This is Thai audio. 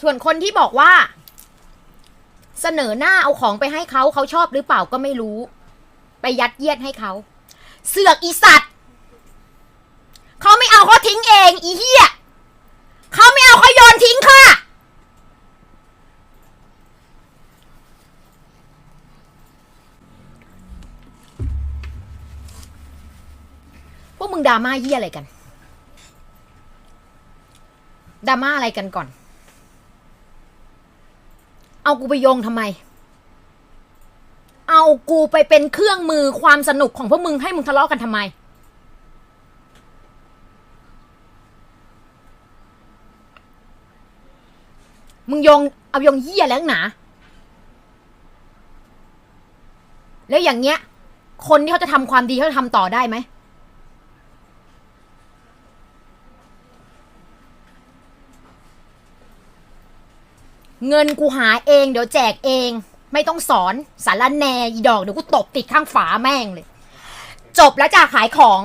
ส่วนคนที่บอกว่า เสนอหน้าเอาของไปให้เขาเขาชอบหรือเปล่าก็ไม่รู้ ไปยัดเยียดให้เขา เสือกอีสัตว์เขาไม่เอาเขาทิ้งเองอีเหี้ยเขาไม่เอาเขาโยนทิ้งค่ะพวกมึงดราม่าเหี้ยอะไรกันดราม่าอะไรกันก่อน เอากูไปโยงทำไม เอากูไปเป็นเครื่องมือความสนุกของพวกมึงให้มึงทะเลาะกันทำไม มึงโยงเอาโยงเหี้ยแล้วหนา แล้วอย่างเงี้ย คนที่เขาจะทำความดีเขาจะทำต่อได้ไหม เงินกูหาเองเดี๋ยวแจกเอง ไม่ต้องสอนสารแนอีดอกเดี๋ยวกูตบติดข้างฝาแม่งเลย จบแล้วจ้าขายของ